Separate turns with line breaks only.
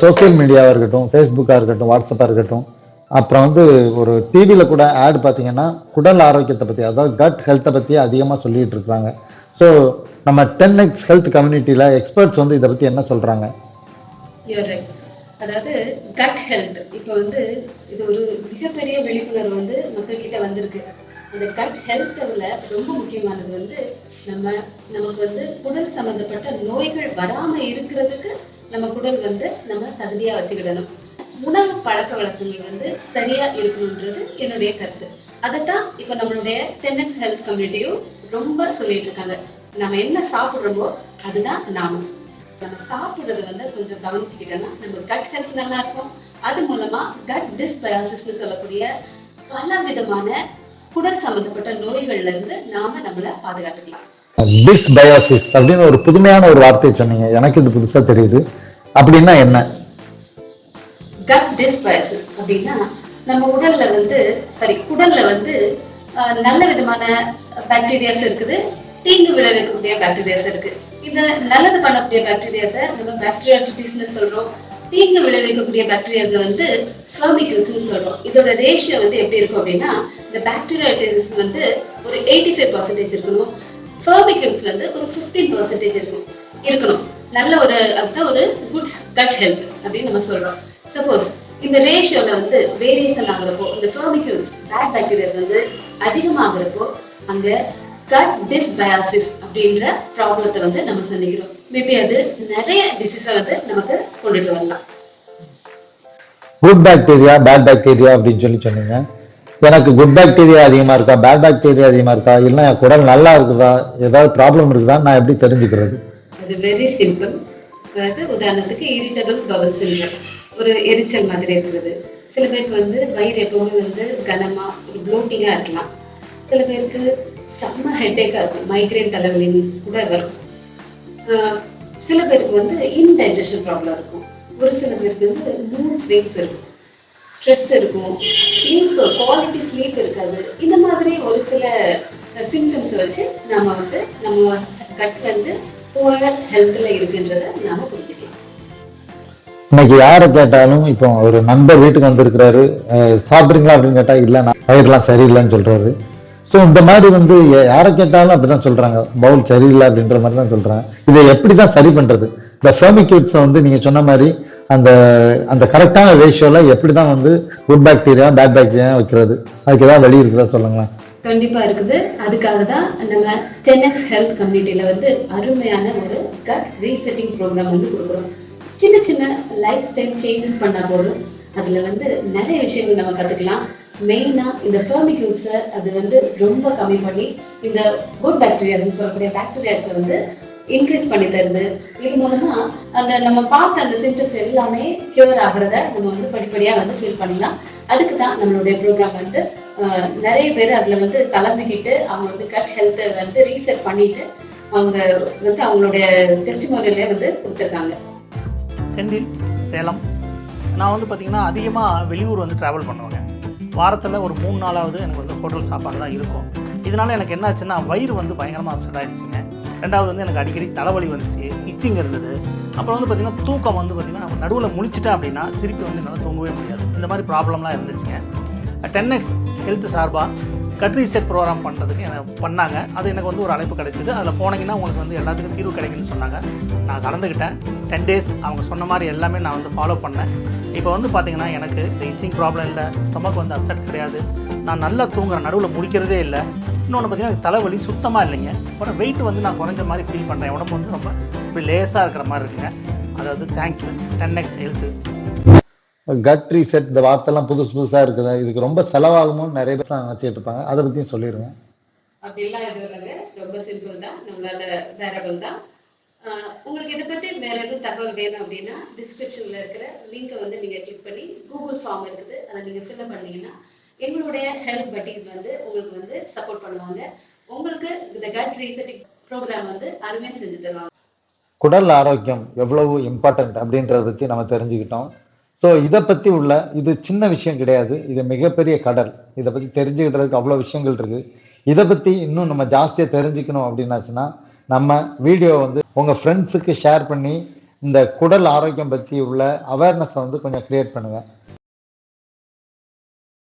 Social மீடியாவாக இருக்கட்டும் ஃபேஸ்புக்காக இருக்கட்டும் வாட்ஸ்அப்பாக இருக்கட்டும் அப்புறம் வந்து ஒரு டிவியில் கூட ஆட் பார்த்தீங்கன்னா குடல் ஆரோக்கியத்தை பற்றி அதாவது கட் ஹெல்த்தை பற்றி அதிகமாக சொல்லிகிட்டு இருக்கிறாங்க. ஸோ நம்ம டென் எக்ஸ் ஹெல்த் கம்யூனிட்டியில் எக்ஸ்பர்ட்ஸ் வந்து இதை பற்றி என்ன சொல்கிறாங்க
அதாவது கட் ஹெல்த் இப்போ வந்து இது ஒரு மிகப்பெரிய விழிப்புணர்வு வந்து மக்கள்கிட்ட வந்திருக்கு. இந்த கட் ஹெல்த்தில் ரொம்ப முக்கியமானது வந்து நம்ம நமக்கு வந்து குடல் சம்மந்தப்பட்ட நோய்கள் வராமல் இருக்கிறதுக்கு நம்ம குடல் வந்து நம்ம தகுதியா வச்சுக்கிடணும். உணவு பழக்க வழக்கங்கள் வந்து சரியா இருக்கணுன்றது என்னுடைய கருத்து. அதைத்தான் இப்ப நம்மளுடைய டென்னக்ஸ் ஹெல்த் கம்யூனிட்டியும் ரொம்ப சொல்லிட்டு இருக்காங்க. நம்ம என்ன சாப்பிடுறோமோ அதுதான் நாமம் நம்ம சாப்பிடுறது வந்து கொஞ்சம் கவனிச்சுக்கிட்டோம்னா நம்ம கட் ஹெல்த் நல்லா இருக்கும். அது மூலமா கட் டிஸ்பயாசிஸ்னு சொல்லக்கூடிய பல விதமான குடல் சம்பந்தப்பட்ட நோய்கள்ல இருந்து நாம நம்மளை பாதுகாத்துக்கலாம்.
டிஸ்பயோசிஸ் அப்படின்னு ஒரு புதுமையான ஒரு வார்த்தையை சொன்னீங்க. எனக்கு இது புதுசாக தெரியுது. அப்படின்னா என்ன?
கட் டிஸ்பயோசிஸ் அப்படின்னா நம்ம உடல்ல வந்து சாரி குடல்ல வந்து நல்ல விதமான பாக்டீரியாஸ் இருக்குது. தீங்கு விளைவிக்கக்கூடிய பாக்டீரியாஸ் இருக்கு. இந்த நல்லது பண்ணக்கூடிய பாக்டீரியாஸை நம்ம பாக்டீரியாட்டிஸ்னு சொல்றோம். தீங்கு விளைவிக்கக்கூடிய பாக்டீரியாஸ் வந்து ஃபர்மிகல்ஸ்னு சொல்றோம். இதோட ரேஷியோ வந்து எப்படி இருக்கும் அப்படின்னா இந்த பாக்டீரியாட்டிஸ் வந்து ஒரு எயிட்டி ஃபைவ் பர்சன்டேஜ் இருக்கணும். ஃபர்மிக்யூட்ஸ் வந்து ஒரு ஃபிஃப்டீன் பர்சன்டேஜ் இருக்கும் இருக்கணும். நல்ல ஒரு அதுதான் ஒரு குட் கட் ஹெல்த் அப்படின்னு நம்ம சொல்றோம். சப்போஸ் இந்த ரேஷியோல வந்து வேரியேஷன் ஆகுறப்போ இந்த ஃபர்மிக்யூல்ஸ் பேட் பாக்டீரியாஸ் வந்து அதிகமாகிறப்போ அங்க கட் டிஸ்பயாசிஸ் அப்படின்ற ப்ராப்ளத்தை வந்து நம்ம சந்திக்கிறோம். மேபி அது நிறைய டிசீஸை வந்து நமக்கு கொண்டுட்டு வரலாம்.
குட் பாக்டீரியா பேட் பாக்டீரியா அப்படின்னு சொல்லி சொன்னீங்க. எனக்கு குட் பாக்டீரியா அதிகமாக இருக்கா பேட் பாக்டீரியா அதிகமாக இருக்கா இல்லை என் குடல் நல்லா இருக்குதா ஏதாவது ப்ராப்ளம் இருக்குதா நான் எப்படி தெரிஞ்சுக்கிறது?
அது வெரி சிம்பிள் அதாவது உதாரணத்துக்கு இரிட்டபிள் பவல் சிண்ட்ரம் ஒரு எரிச்சல் மாதிரி இருக்கிறது சில பேருக்கு வந்து வயிறு எப்பவுமே வந்து கனமா ஒரு ப்ளோட்டிங்காக இருக்கலாம். சில பேருக்கு செம்ம ஹெட்டேக்காக இருக்கும் மைக்ரேன் தலைவலின்னு கூட வரும். சில பேருக்கு வந்து இன்டைஜஷன் ப்ராப்ளம் இருக்கும். ஒரு சில பேருக்கு வந்து மூட் ஸ்விங்ஸ் இருக்கும். ஸ்ட்ரெஸ் இருக்கும். ஸ்லீப் குவாலிட்டி ஸ்லீப் இருக்காது. இந்த மாதிரி ஒரு சில சிம்டம்ஸ் வச்சு நாம வந்து நம்ம கட் வந்து புவர் ஹெல்த்ல இருக்குன்றத நாம புரிஞ்சுக்கலாம்.
இன்னைக்கு யாரை கேட்டாலும் இப்போ ஒரு நண்பர் வீட்டுக்கு வந்திருக்கிறாரு. சாப்பிட்றீங்களா அப்படின்னு கேட்டால் இல்லை நான் வயிறுலாம் சரியில்லைன்னு சொல்கிறாரு ஸோ இந்த மாதிரி வந்து யாரை கேட்டாலும் அப்படி தான் சொல்கிறாங்க பவுல் சரியில்லை அப்படின்ற மாதிரி தான் சொல்கிறாங்க இதை எப்படி தான் சரி பண்ணுறது இந்த ஃபெர்மிக்யூட்ஸை வந்து நீங்கள் சொன்ன மாதிரி அந்த அந்த கரெக்டான ரேஷியோல எப்படி தான் வந்து குட் பாக்டீரியா பேட் பாக்டீரியா வைக்கிறது? அதுக்கு ஏதாவது வழி இருக்குதா சொல்லுங்களேன்.
கண்டிப்பா இருக்குது. அதுக்காக தான் நம்ம டென்எக்ஸ் ஹெல்த் கம்யூனிட்டியில வந்து அருமையான ஒரு கட் ரீசெட்டிங் ப்ரோக்ராம் வந்து கொடுக்குறோம். சின்ன சின்ன லைஃப் ஸ்டைல் சேஞ்சஸ் பண்ணா போதும். அதுல வந்து நிறைய விஷயங்கள் நம்ம கத்துக்கலாம். மெயினா இந்த ஃபர்மிக்யூட்ஸை அது வந்து ரொம்ப கம்மி பண்ணி இந்த குட் பாக்டீரியாஸ் சொல்லக்கூடிய பாக்டீரியாஸை வந்து இன்க்ரீஸ் பண்ணி தருது. இது மூலமா அந்த நம்ம பார்த்த அந்த சிம்டம்ஸ் எல்லாமே கியூர் ஆகுறத நம்ம வந்து படிப்படியா வந்து ஃபீல் பண்ணலாம் அதுக்கு தான் நம்மளுடைய ப்ரோக்ராம் வந்து நிறைய பேர் அதுல வந்து கலந்துக்கிட்டு அவங்க வந்து கட் ஹெல்த்தை வந்து ரீசர்ச் பண்ணிட்டு அவங்க வந்து அவங்களுடைய டெஸ்டிமோனியலே வந்து கொடுத்துருக்காங்க.
செந்தில் சேலம். நான் வந்து பார்த்திங்கன்னா அதிகமாக வெளியூர் வந்து ட்ராவல் பண்ணுவேங்க. வாரத்தில் ஒரு மூணு நாளாவது எனக்கு வந்து ஹோட்டல் சாப்பாடு தான் இருக்கும். இதனால் எனக்கு என்ன ஆச்சுன்னா வயிறு வந்து பயங்கரமாக அப்செட் ஆயிடுச்சுங்க. ரெண்டாவது வந்து எனக்கு அடிக்கடி தலைவலி வந்துச்சு இச்சிங் இருந்தது. அப்புறம் வந்து பார்த்திங்கன்னா தூக்கம் வந்து பார்த்திங்கன்னா நம்ம நடுவில் முழிச்சிட்டேன் அப்படின்னா திருப்பி வந்து என்னால் தூங்கவே முடியாது. இந்த மாதிரி ப்ராப்ளம்லாம் இருந்துச்சுங்க. டென் எக்ஸ் ஹெல்த் சார்பாக கட் ரீசெட் ப்ரோக்ராம் பண்ணுறதுக்கு எனக்கு பண்ணாங்க. அது எனக்கு வந்து ஒரு அழைப்பு கிடைச்சிது. அதில் போனீங்கன்னா உங்களுக்கு வந்து எல்லாத்துக்கும் தீர்வு கிடைக்குன்னு சொன்னாங்க. நான் கலந்துக்கிட்டேன் டென் டேஸ் அவங்க சொன்ன மாதிரி எல்லாமே நான் வந்து ஃபாலோ பண்ணேன். இப்போ வந்து பார்த்தீங்கன்னா எனக்கு ரீச்சிங் ப்ராப்ளம் இல்லை ஸ்டொமக் வந்து அப்செட் கிடையாது. நான் நல்லா தூங்குறேன். நடுவில் முடிக்கிறதே இல்லை. இன்னொன்று பார்த்தீங்கன்னா தலைவலி சுத்தமாக இல்லைங்க. அப்புறம் வெயிட் வந்து நான் குறைஞ்ச மாதிரி ஃபீல் பண்ணுறேன் உடம்பு வந்து ரொம்ப இப்படி லேஸாக இருக்கிற மாதிரி இருக்குங்க. அதாவது thanks ten X health
gut reset இந்த வார்த்தைலாம் புதுசு புதுசா இருக்குது. இதுக்கு ரொம்ப செலவாகுமோன்னு நிறைய பேர் நினைச்சிட்டு இருப்பாங்க. அதை பத்தியும் சொல்லிடுங்க.
அப்படிலாம் எதுவும் இல்லைங்க. ரொம்ப சிம்பிள் தான். நம்மளால வேரபிள் தான். ஆஹ் உங்களுக்கு இதை பத்தி வேற எதுவும் தகவல் வேணும் அப்படின்னா டிஸ்கிரிப்ஷன்ல இருக்கிற லிங்கை வந்து நீங்க கிளிக் பண்ணி கூகுள் ஃபார்ம் இருக்குது. அதை நீங்க ஃபில்அப் பண்ணீங்கன்னா எங்களுடைய ஹெல்ப் பட்டீஸ் வந்து உங்களுக்கு வந்து சப்போர்ட் பண்ணுவாங்க. உங்களுக்கு இந்த கட் ரீசெட்டிங் ப்ரோக்ராம் வந்து அருமையா செஞ்சு தருவாங்க.
குடல் ஆரோக்கியம் எவ்வளவு இம்பார்ட்டன்ட் அப்படின்றத பத்தி நம்ம தெரிஞ்சுக்கிட்டோம். ஸோ இதை பற்றி உள்ள இது சின்ன விஷயம் கிடையாது. இது மிகப்பெரிய கடல். இதை பற்றி தெரிஞ்சுக்கிட்டதுக்கு அவ்வளோ விஷயங்கள் இருக்குது இதை பற்றி இன்னும் நம்ம ஜாஸ்தியாக தெரிஞ்சுக்கணும் அப்படின்னாச்சுன்னா நம்ம வீடியோ வந்து உங்கள் ஃப்ரெண்ட்ஸுக்கு ஷேர் பண்ணி இந்த குடல் ஆரோக்கியம் பற்றி உள்ள அவேர்னஸை வந்து கொஞ்சம் க்ரியேட் பண்ணுங்கள்